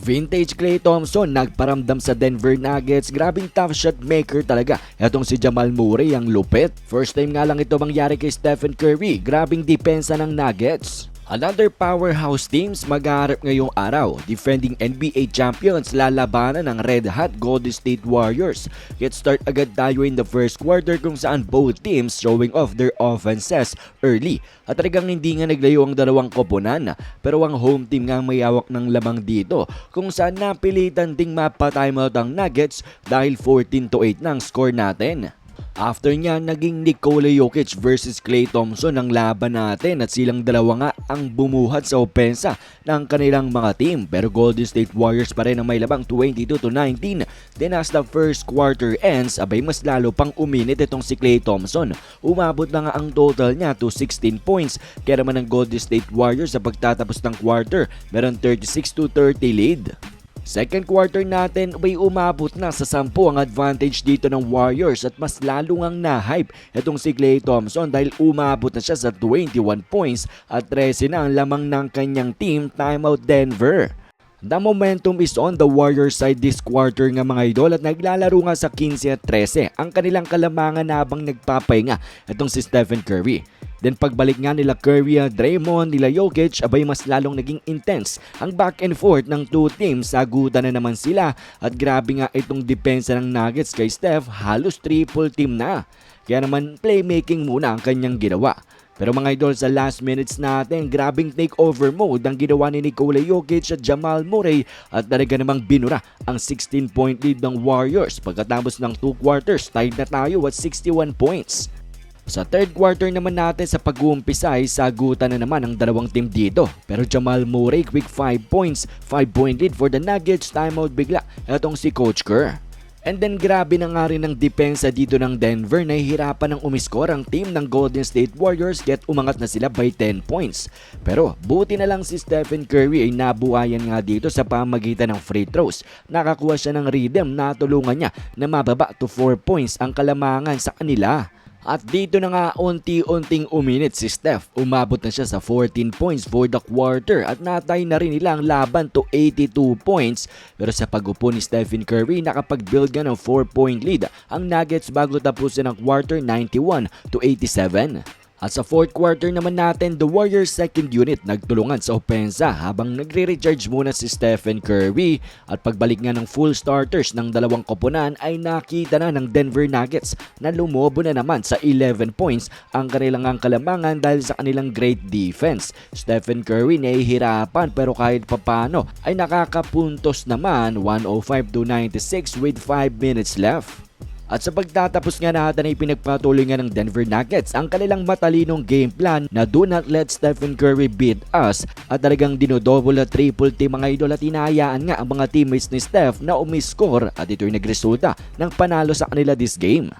Vintage Clay Thompson nagparamdam sa Denver Nuggets. Grabing tough shot maker talaga. Etong si Jamal Murray ang lupit. First time nga lang ito mangyari kay Stephen Curry. Grabing depensa ng Nuggets. Another powerhouse teams mag-aarap ngayong araw. Defending NBA champions lalabanan ng Red Hot Golden State Warriors. Get start agad tayo in the first quarter kung saan both teams showing off their offenses early. At talagang hindi nga naglayo ang dalawang koponan. Pero ang home team nga may hawak ng lamang dito kung saan napilitan ding mapa-timeout ang Nuggets dahil 14 to 8 na ang score natin. After niya, naging Nikola Jokic versus Klay Thompson ang laban natin at silang dalawa nga ang bumuhat sa opensa ng kanilang mga team. Pero Golden State Warriors pa rin ang may labang 22 to 19. Then as the first quarter ends, abay mas lalo pang uminit itong si Klay Thompson. Umabot na nga ang total niya to 16 points. Kaya naman ang Golden State Warriors sa pagtatapos ng quarter, meron 36 to 30 lead. Second quarter natin ay umabot na sa 10 ang advantage dito ng Warriors at mas lalo ngang na-hype itong si Klay Thompson dahil umabot na siya sa 21 points at 13 na ang lamang ng kanyang team timeout Denver. The momentum is on the Warriors side this quarter nga mga idol at naglalaro nga sa 15 at 13 ang kanilang kalamangan habang nagpapahinga itong si Stephen Curry. Then pagbalik nga nila Curry, Draymond, nila Jokic, abay mas lalong naging intense ang back and forth ng two teams. Sagutan na naman sila at grabe nga itong depensa ng Nuggets kay Steph, halos triple team na. Kaya naman playmaking muna ang kanyang ginawa. Pero mga idol sa last minutes natin, grabing takeover mode ang ginawa ni Nikola Jokic at Jamal Murray at talaga namang binura ang 16 point lead ng Warriors. Pagkatapos ng 2 quarters, tied na tayo at 61 points. Sa third quarter naman natin sa pag-uumpisa ay sagutan na naman ang dalawang team dito. Pero Jamal Murray quick 5 points, 5 point lead for the Nuggets, timeout bigla. Etong si Coach Kerr. And then grabe na nga rin ang depensa dito ng Denver nahihirapan ng umiskor ang team ng Golden State Warriors get umangat na sila by 10 points. Pero buti na lang si Stephen Curry ay nabuhayan nga dito sa pamagitan ng free throws. Nakakuha siya ng rhythm na tulungan niya na mababa to 4 points ang kalamangan sa kanila. At dito na nga unti-unting uminit si Steph. Umabot na siya sa 14 points for the quarter at natay na rin nila ang laban to 82 points. Pero sa pagupo ni Stephen Curry, nakapag-build nga ng 4 point lead ang Nuggets bago tapusin ang quarter 91 to 87. At sa fourth quarter naman natin, the Warriors second unit nagtulungan sa opensa habang nagre-recharge muna si Stephen Curry at pagbalik nga ng full starters ng dalawang koponan ay nakita na ng Denver Nuggets na lumobo na naman sa 11 points ang kanilang ang kalamangan dahil sa kanilang great defense. Stephen Curry nahihirapan pero kahit papano ay nakakapuntos naman 105 to 96 with 5 minutes left. At sa pagtatapos nga natin ay pinagpatuloy nga ng Denver Nuggets ang kanilang matalinong game plan na do not let Stephen Curry beat us at talagang dinodouble at triple team mga idol at hinahayaan nga ang mga teammates ni Steph na umiscore at ito'y nagresulta ng panalo sa kanila this game.